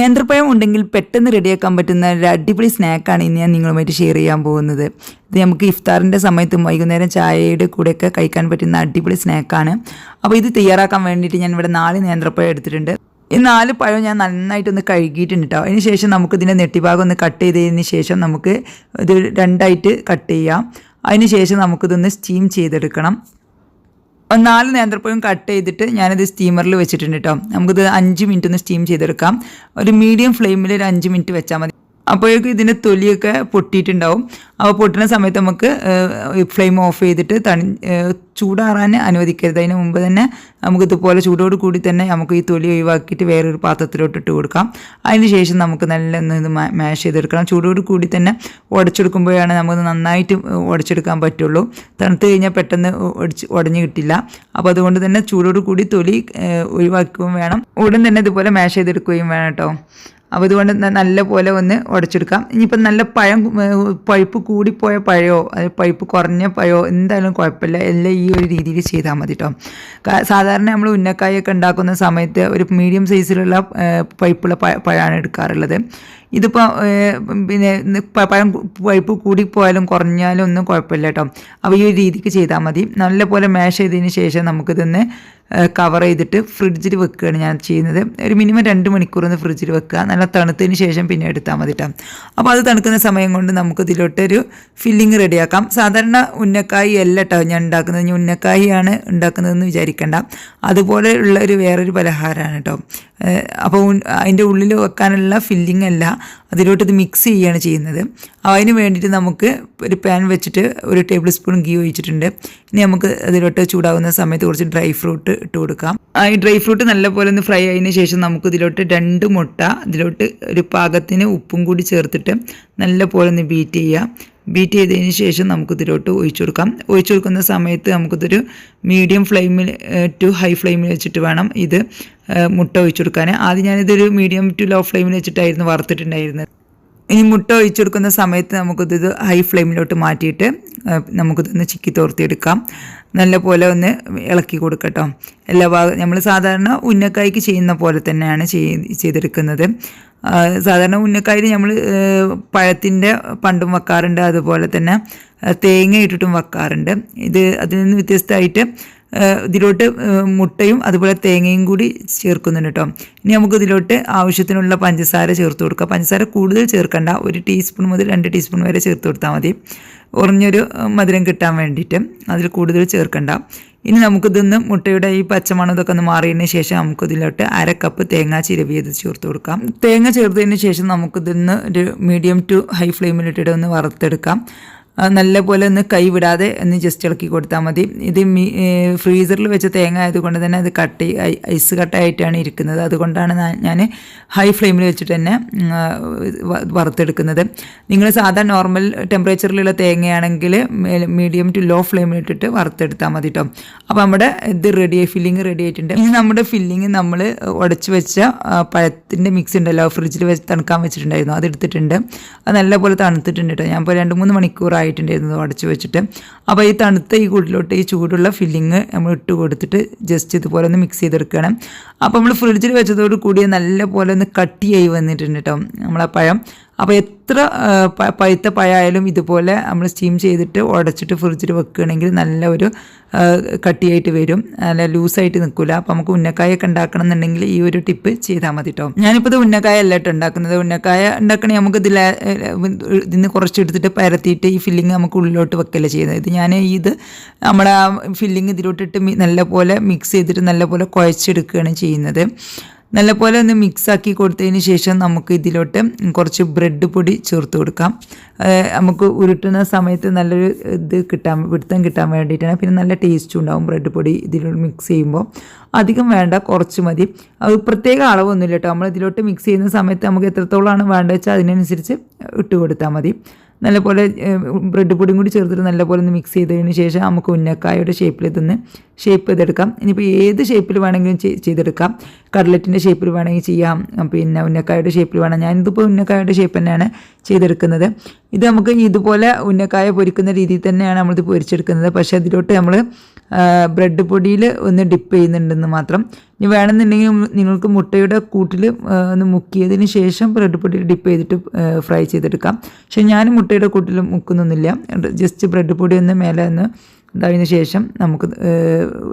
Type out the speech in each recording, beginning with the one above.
നേന്ത്രപ്പഴം ഉണ്ടെങ്കിൽ പെട്ടെന്ന് റെഡിയാക്കാൻ പറ്റുന്ന ഒരു അടിപൊളി സ്നാക്കാണ് ഇന്ന് ഞാൻ നിങ്ങളുമായിട്ട് ഷെയർ ചെയ്യാൻ പോകുന്നത്. ഇത് നമുക്ക് ഇഫ്താറിന്റെ സമയത്തും വൈകുന്നേരം ചായയുടെ കൂടെയൊക്കെ കഴിക്കാൻ പറ്റുന്ന അടിപൊളി സ്നാക്കാണ് അപ്പോൾ ഇത് തയ്യാറാക്കാൻ വേണ്ടിയിട്ട് ഞാൻ ഇവിടെ നാല് നേന്ത്രപ്പഴം എടുത്തിട്ടുണ്ട്. ഈ നാല് പഴം ഞാൻ നന്നായിട്ടൊന്ന് കഴുകിയിട്ടുണ്ട് കേട്ടോ അതിന് ശേഷം നമുക്ക് ഇതിന്റെ നെട്ടിഭാഗം ഒന്ന് കട്ട് ചെയ്തതിന് ശേഷം നമുക്ക് ഇത് രണ്ടായിട്ട് കട്ട് ചെയ്യാം. അതിന് ശേഷം നമുക്കിതൊന്ന് സ്റ്റീം ചെയ്തെടുക്കണം. നാല് നേന്ത്രപ്പഴം കട്ട് ചെയ്തിട്ട് ഞാനിത് സ്റ്റീമറിൽ വെച്ചിട്ടുണ്ട് കേട്ടോ നമുക്കിത് അഞ്ച് മിനിറ്റ് ഒന്ന് സ്റ്റീം ചെയ്തെടുക്കാം. ഒരു മീഡിയം ഫ്ലെയിമിൽ ഒരു അഞ്ച് മിനിറ്റ് വെച്ചാൽ മതി. അപ്പോഴേക്കും ഇതിന്റെ തൊലിയൊക്കെ പൊട്ടിയിട്ടുണ്ടാവും. അപ്പോൾ പൊട്ടുന്ന സമയത്ത് നമുക്ക് ഫ്ലെയിം ഓഫ് ചെയ്തിട്ട് തണി ചൂടാറാൻ അനുവദിക്കരുത്. അതിന് മുമ്പ് തന്നെ നമുക്ക് ഇതുപോലെ ചൂടോട് കൂടി തന്നെ നമുക്ക് ഈ തൊലി ഒഴിവാക്കിയിട്ട് വേറൊരു പാത്രത്തിലോട്ട് ഇട്ട് കൊടുക്കാം. അതിന് ശേഷം നമുക്ക് നല്ല ഇത് മാഷ് ചെയ്തെടുക്കണം. ചൂടോട് കൂടി തന്നെ ഉടച്ചെടുക്കുമ്പോഴാണ് നമുക്ക് നന്നായിട്ട് ഉടച്ചെടുക്കാൻ പറ്റുള്ളൂ. തണുത്ത് കഴിഞ്ഞാൽ പെട്ടെന്ന് ഉടച്ച് ഉടഞ്ഞു കിട്ടില്ല. അപ്പോൾ അതുകൊണ്ട് തന്നെ ചൂടോട് കൂടി തൊലി ഒഴിവാക്കുകയും വേണം. ഉടൻ തന്നെ ഇതുപോലെ മാഷ് ചെയ്തെടുക്കുകയും വേണം കേട്ടോ. അപ്പോൾ ഇതുകൊണ്ട് ന- നല്ല പോലെ ഒന്ന് ഉടച്ചെടുക്കാം. ഇനിയിപ്പം നല്ല പഴം പഴുപ്പ് കൂടിപ്പോയ പഴയോ പഴുപ്പ് കുറഞ്ഞ പഴയോ എന്തായാലും കുഴപ്പമില്ല. എല്ലാം ഈ ഒരു രീതിയിൽ ചെയ്താൽ മതി കേട്ടോ സാധാരണ നമ്മൾ ഉന്നക്കായൊക്കെ ഉണ്ടാക്കുന്ന സമയത്ത് ഒരു മീഡിയം സൈസിലുള്ള പഴുപ്പുള്ള പഴമാണ് എടുക്കാറുള്ളത്. ഇതിപ്പോൾ പിന്നെ പഴം പഴുപ്പ് കൂടിപ്പോയാലും കുറഞ്ഞാലും ഒന്നും കുഴപ്പമില്ല കേട്ടോ. അപ്പോൾ ഈ ഒരു രീതിക്ക് ചെയ്താൽ മതി. നല്ലപോലെ മാഷ് ചെയ്തതിന് ശേഷം നമുക്കിതൊന്ന് കവർ ചെയ്തിട്ട് ഫ്രിഡ്ജിൽ വെക്കുകയാണ് ഞാൻ ചെയ്യുന്നത്. ഒരു മിനിമം രണ്ട് മണിക്കൂർ ഒന്ന് ഫ്രിഡ്ജിൽ വെക്കുക. നല്ല തണുത്തതിന് ശേഷം പിന്നെ എടുത്താൽ മതി കേട്ടോ. അപ്പോൾ അത് തണുക്കുന്ന സമയം കൊണ്ട് നമുക്ക് ഇതിലോട്ടൊരു ഫില്ലിങ് റെഡിയാക്കാം സാധാരണ ഉന്നക്കായി അല്ല കേട്ടോ ഞാൻ ഉണ്ടാക്കുന്നത്. ഞാൻ ഉന്നക്കായിയാണ് ഉണ്ടാക്കുന്നതെന്ന് വിചാരിക്കേണ്ട. അതുപോലെയുള്ള ഒരു വേറൊരു പലഹാരമാണ് കേട്ടോ. അപ്പോൾ അതിന്റെ ഉള്ളിൽ വെക്കാനുള്ള ഫില്ലിംഗ് അല്ല. അതിലോട്ട് ഇത് മിക്സ് ചെയ്യുകയാണ് ചെയ്യുന്നത്. അതിന് വേണ്ടിയിട്ട് നമുക്ക് ഒരു പാൻ വെച്ചിട്ട് ഒരു ടേബിൾ സ്പൂൺ ഗീ ഒഴിച്ചിട്ടുണ്ട്. ഇനി നമുക്ക് അതിലോട്ട് ചൂടാവുന്ന സമയത്ത് കുറച്ച് ഡ്രൈ ഫ്രൂട്ട് ഇട്ട് കൊടുക്കാം. ഈ ഡ്രൈ ഫ്രൂട്ട് നല്ലപോലെ ഒന്ന് ഫ്രൈ ആയതിന് ശേഷം നമുക്ക് ഇതിലോട്ട് രണ്ട് മുട്ട ഇതിലോട്ട് ഒരു പാകത്തിന് ഉപ്പും കൂടി ചേർത്തിട്ട് നല്ലപോലെ ഒന്ന് ബീറ്റ് ചെയ്യുക ബീറ്റ് ചെയ്തതിന് ശേഷം നമുക്ക് ഇതിലോട്ട് ഒഴിച്ചു കൊടുക്കാം. ഒഴിച്ചു കൊടുക്കുന്ന സമയത്ത് നമുക്കിതൊരു മീഡിയം ഫ്ലെയിമിൽ ടു ഹൈ ഫ്ലെയിമിൽ വെച്ചിട്ട് വേണം ഇത് മുട്ട ഒഴിച്ചു കൊടുക്കാൻ ആദ്യം ഞാനിതൊരു മീഡിയം ടു ലോ ഫ്ലെയിമിൽ വെച്ചിട്ടായിരുന്നു വറുത്തിട്ടുണ്ടായിരുന്നത്. ഇനി മുട്ട ഒഴിച്ചു കൊടുക്കുന്ന സമയത്ത് നമുക്കിത് ഹൈ ഫ്ലെയിമിലോട്ട് മാറ്റിയിട്ട് നമുക്കിതൊന്ന് ചിക്കി തോർത്തിയെടുക്കാം. നല്ല പോലെ ഒന്ന് ഇളക്കി കൊടുക്കട്ടോ. എല്ലാ ഭാഗം നമ്മൾ സാധാരണ ഉന്നക്കായ്ക്ക് ചെയ്യുന്ന പോലെ തന്നെയാണ് ചെയ്- ചെയ്തെടുക്കുന്നത്. സാധാരണ ഉന്നക്കായിൽ നമ്മൾ പഴത്തിന്റെ പണ്ടും വെക്കാറുണ്ട്. അതുപോലെ തന്നെ തേങ്ങ ഇട്ടിട്ടും വെക്കാറുണ്ട്. ഇത് അതിൽ നിന്ന് വ്യത്യസ്തമായിട്ട് ഇതിലോട്ട് മുട്ടയും അതുപോലെ തേങ്ങയും കൂടി ചേർക്കുന്നുണ്ട് കേട്ടോ. ഇനി നമുക്ക് ഇതിലോട്ട് ആവശ്യത്തിനുള്ള പഞ്ചസാര ചേർത്ത് കൊടുക്കുക പഞ്ചസാര കൂടുതൽ ചേർക്കണ്ട. ഒരു ടീസ്പൂൺ മുതൽ രണ്ട് ടീസ്പൂൺ വരെ ചേർത്ത് കൊടുത്താൽ മതി. ഉറഞ്ഞൊരു മധുരം കിട്ടാൻ വേണ്ടിയിട്ട് അതിൽ കൂടുതൽ ചേർക്കണ്ട. ഇനി നമുക്കിതൊന്ന് മുട്ടയുടെ ഈ പച്ചമണം ഇതൊക്കെ ഒന്ന് മാറിയതിന് ശേഷം നമുക്കിതിലോട്ട് അര കപ്പ് തേങ്ങ ചിരവിയത് ചേർത്ത് കൊടുക്കാം. തേങ്ങ ചേർത്തതിന് ശേഷം നമുക്കിതൊന്ന് ഒരു മീഡിയം ടു ഹൈ ഫ്ലെയിമിലിട്ടിട്ട് ഒന്ന് വറുത്തെടുക്കാം. ആ, പോലെ ഒന്ന് കൈവിടാതെ ഒന്ന് ജസ്റ്റ് ഇളക്കി കൊടുത്താൽ മതി. ഇത് ഫ്രീസറിൽ വെച്ച തേങ്ങ ആയതുകൊണ്ട് തന്നെ അത് കട്ടി ഐസ് കട്ടായിട്ടാണ് ഇരിക്കുന്നത്. അതുകൊണ്ടാണ് ഞാൻ ഹൈ ഫ്ലെയിമിൽ വെച്ചിട്ട് തന്നെ വറുത്തെടുക്കുന്നത്. നിങ്ങൾ സാധാ നോർമൽ ടെമ്പറേച്ചറിലുള്ള തേങ്ങയാണെങ്കിൽ മീഡിയം ടു ലോ ഫ്ലെയിമിൽ ഇട്ടിട്ട് വറുത്തെടുത്താൽ മതി കേട്ടോ അപ്പോൾ നമ്മുടെ ഇത് റെഡി ഫില്ലിങ് റെഡി ആയിട്ടുണ്ട്. ഇനി നമ്മുടെ ഫില്ലിങ് നമ്മൾ ഉടച്ച് വെച്ച പഴത്തിന്റെ മിക്സ് ഉണ്ടല്ലോ ഫ്രിഡ്ജിൽ വെച്ച് തണുക്കാൻ വെച്ചിട്ടുണ്ടായിരുന്നു. അത് എടുത്തിട്ടുണ്ട്. അത് നല്ലപോലെ തണുത്തിട്ടുണ്ട് കേട്ടോ ഞാൻ ഇപ്പോൾ രണ്ട് മൂന്ന് മണിക്കൂറായിട്ടുണ്ടായിരുന്നു അത് അടച്ചു വെച്ചിട്ട്. അപ്പോൾ ഈ തണുത്ത ഈ കൂട്ടിലോട്ട് ഈ ചൂടുള്ള ഫില്ലിങ് നമ്മൾ ഇട്ട് കൊടുത്തിട്ട് ജസ്റ്റ് ഇതുപോലെ ഒന്ന് മിക്സ് ചെയ്തെടുക്കണം അപ്പോൾ നമ്മൾ ഫ്രിഡ്ജിൽ വെച്ചതോട് കൂടി നല്ല പോലെ ഒന്ന് കട്ടിയായി വന്നിട്ടുണ്ട് കേട്ടോ നമ്മളാ പഴം. അപ്പോൾ എത്ര പഴുത്ത പഴമായാലും ഇതുപോലെ നമ്മൾ സ്റ്റീം ചെയ്തിട്ട് ഉടച്ചിട്ട് ഫ്രിഡ്ജിൽ വെക്കുകയാണെങ്കിൽ നല്ല ഒരു കട്ടിയായിട്ട് വരും. നല്ല ലൂസായിട്ട് നിൽക്കില്ല അപ്പോൾ നമുക്ക് ഉന്നക്കായൊക്കെ ഉണ്ടാക്കണം എന്നുണ്ടെങ്കിൽ ഈ ഒരു ടിപ്പ് ചെയ്താൽ മതി കേട്ടോ ഞാനിപ്പോൾ ഇത് ഉന്നക്കായ അല്ല കേട്ടോ ഉണ്ടാക്കുന്നത്. ഉന്നക്കായ ഉണ്ടാക്കണേ നമുക്ക് ഇതിൽ ഇതിന് കുറച്ച് എടുത്തിട്ട് പരത്തിയിട്ട് ഈ ഫില്ലിങ് നമുക്ക് ഉള്ളിലോട്ട് വെക്കല്ലേ ചെയ്യുന്നത്. ഇത് ഞാൻ ഇത് നമ്മുടെ ഫില്ലിങ് ഇതിലോട്ടിട്ട് നല്ല നല്ലപോലെ മിക്സ് ചെയ്തിട്ട് നല്ലപോലെ കുഴച്ചെടുക്കുകയാണ് ചെയ്യുന്നത്. നല്ലപോലെ ഒന്ന് മിക്സ് ആക്കി കൊടുത്തതിന് ശേഷം നമുക്ക് ഇതിലോട്ട് കുറച്ച് ബ്രെഡ് പൊടി ചേർത്ത് കൊടുക്കാം. നമുക്ക് ഉരുട്ടുന്ന സമയത്ത് നല്ലൊരു ഇത് കിട്ടാൻ പിടുത്തം കിട്ടാൻ വേണ്ടിയിട്ടാണ്. പിന്നെ നല്ല ടേസ്റ്റും ഉണ്ടാവും ബ്രെഡ് പൊടി ഇതിലോട്ട് മിക്സ് ചെയ്യുമ്പോൾ. അധികം വേണ്ട കുറച്ച് മതി. അത് പ്രത്യേക അളവൊന്നുമില്ല കേട്ടോ. നമ്മൾ ഇതിലോട്ട് മിക്സ് ചെയ്യുന്ന സമയത്ത് നമുക്ക് എത്രത്തോളമാണ് വേണ്ടത് വെച്ചാൽ അതിനനുസരിച്ച് ഇട്ട് കൊടുത്താൽ മതി. നല്ലപോലെ ബ്രെഡ് പൊടിയും കൂടി ചേർത്തിട്ട് നല്ലപോലെ ഒന്ന് മിക്സ് ചെയ്തതിന് ശേഷം നമുക്ക് ഉന്നക്കായയുടെ ഷേപ്പിൽ ഇതൊന്ന് ഷേപ്പ് ചെയ്തെടുക്കാം. ഇനിയിപ്പോൾ ഏത് ഷേപ്പിൽ വേണമെങ്കിലും ചെയ്തെടുക്കാം. കട്ലറ്റിന്റെ ഷേപ്പിൽ വേണമെങ്കിൽ ചെയ്യാം. പിന്നെ ഉന്നക്കായയുടെ ഷേപ്പിൽ വേണം. ഞാനിതിപ്പോൾ ഉന്നക്കായയുടെ ഷേപ്പ് തന്നെയാണ് ചെയ്തെടുക്കുന്നത്. ഇത് നമുക്ക് ഇതുപോലെ ഉന്നക്കായ പൊരിക്കുന്ന രീതിയിൽ തന്നെയാണ് നമ്മളിത് പൊരിച്ചെടുക്കുന്നത്. പക്ഷേ അതിലോട്ട് നമ്മൾ ബ്രെഡ് പൊടിയിൽ ഒന്ന് ഡിപ്പ് ചെയ്യുന്നുണ്ടെന്ന് മാത്രം. ഇനി വേണമെന്നുണ്ടെങ്കിൽ നിങ്ങൾക്ക് മുട്ടയുടെ കൂട്ടിൽ ഒന്ന് മുക്കിയതിന് ശേഷം ബ്രെഡ് പൊടിയിൽ ഡിപ്പ് ചെയ്തിട്ട് ഫ്രൈ ചെയ്തെടുക്കാം. പക്ഷേ ഞാൻ മുട്ടയുടെ കൂട്ടിൽ മുക്കുന്നൊന്നുമില്ല. ജസ്റ്റ് ബ്രെഡ് പൊടി ഒന്ന് മേലെ ഒന്ന് ഇതായതിനു ശേഷം നമുക്ക്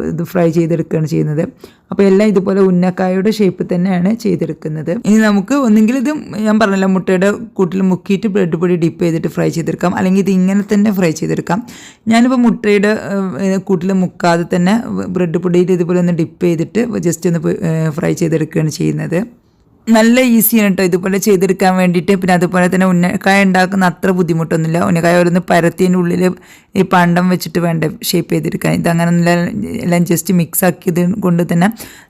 ഇത് ഫ്രൈ ചെയ്തെടുക്കുകയാണ് ചെയ്യുന്നത്. അപ്പോൾ എല്ലാം ഇതുപോലെ ഉന്നക്കായയുടെ ഷേപ്പ് തന്നെയാണ് ചെയ്തെടുക്കുന്നത്. ഇനി നമുക്ക് ഒന്നെങ്കിൽ ഇത് ഞാൻ പറഞ്ഞല്ലോ മുട്ടയുടെ കൂട്ടിൽ മുക്കിയിട്ട് ബ്രെഡ് പൊടി ഡിപ്പ് ചെയ്തിട്ട് ഫ്രൈ ചെയ്തെടുക്കാം. അല്ലെങ്കിൽ ഇത് ഇങ്ങനെ തന്നെ ഫ്രൈ ചെയ്തെടുക്കാം. ഞാനിപ്പോൾ മുട്ടയുടെ കൂട്ടിൽ മുക്കാതെ തന്നെ ബ്രെഡ് പൊടിയിൽ ഇതുപോലെ ഒന്ന് ഡിപ്പ് ചെയ്തിട്ട് ജസ്റ്റ് ഒന്ന് ഫ്രൈ ചെയ്തെടുക്കുകയാണ് ചെയ്യുന്നത്. നല്ല ഈസിയാണ് കേട്ടോ ഇതുപോലെ ചെയ്തെടുക്കാൻ വേണ്ടിയിട്ട്. പിന്നെ അതുപോലെ തന്നെ ഉന്നക്കായ ഉണ്ടാക്കുന്ന അത്ര ബുദ്ധിമുട്ടൊന്നുമില്ല. ഉന്നക്കായ ഓരോന്ന് പരത്തിന്റെ ഉള്ളിൽ ഈ പണ്ടം വെച്ചിട്ട് വേണ്ട ഷേപ്പ് ചെയ്തെടുക്കാൻ. ഇതങ്ങനെ എല്ലാം ജസ്റ്റ് മിക്സ് ആക്കിയത് കൊണ്ട് തന്നെ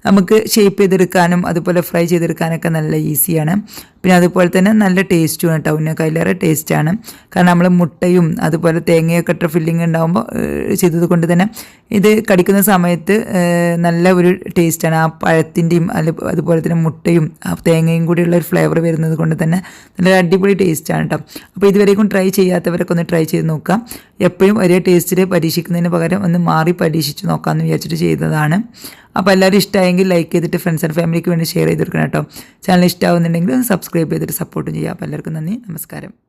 നമുക്ക് ഷേപ്പ് ചെയ്തെടുക്കാനും അതുപോലെ ഫ്രൈ ചെയ്തെടുക്കാനൊക്കെ നല്ല ഈസിയാണ് പിന്നെ അതുപോലെ തന്നെ നല്ല ടേസ്റ്റും കേട്ടോ ഉന്നക്കായിലേറെ ടേസ്റ്റാണ് കാരണം നമ്മൾ മുട്ടയും അതുപോലെ തേങ്ങയൊക്കെ ഇട്ട ഫില്ലിങ് ഉണ്ടാകുമ്പോൾ ചെയ്തത് കൊണ്ട് തന്നെ ഇത് കടിക്കുന്ന സമയത്ത് നല്ല ഒരു ടേസ്റ്റാണ് ആ പഴത്തിന്റെയും അതുപോലെ തന്നെ മുട്ടയും ആ തേങ്ങയും കൂടിയുള്ള ഒരു ഫ്ലേവർ വരുന്നത് കൊണ്ട് തന്നെ നല്ല അടിപൊളി ടേസ്റ്റാണ് കേട്ടോ അപ്പോൾ ഇതുവരേക്കും ട്രൈ ചെയ്യാത്തവരൊക്കെ ഒന്ന് ട്രൈ ചെയ്ത് നോക്കാം. എപ്പോഴും ഒരേ ടേസ്റ്റിൽ പരീക്ഷിക്കുന്നതിന് പകരം ഒന്ന് മാറി പരീക്ഷിച്ച് നോക്കാമെന്ന് വിചാരിച്ചിട്ട് ചെയ്തതാണ്. അപ്പോൾ എല്ലാവരും ഇഷ്ടമായെങ്കിൽ ലൈക്ക് ചെയ്തിട്ട് ഫ്രണ്ട്സ് ആൻഡ് ഫാമിലിക്ക് വേണ്ടി ഷെയർ ചെയ്ത് കൊടുക്കണം കേട്ടോ. ചാനൽ ഇഷ്ടമാവുന്നുണ്ടെങ്കിൽ സബ്സ്ക്രൈബ് ചെയ്തിട്ട് സപ്പോർട്ടും ചെയ്യാം. അപ്പോൾ എല്ലാവർക്കും നന്ദി നമസ്കാരം.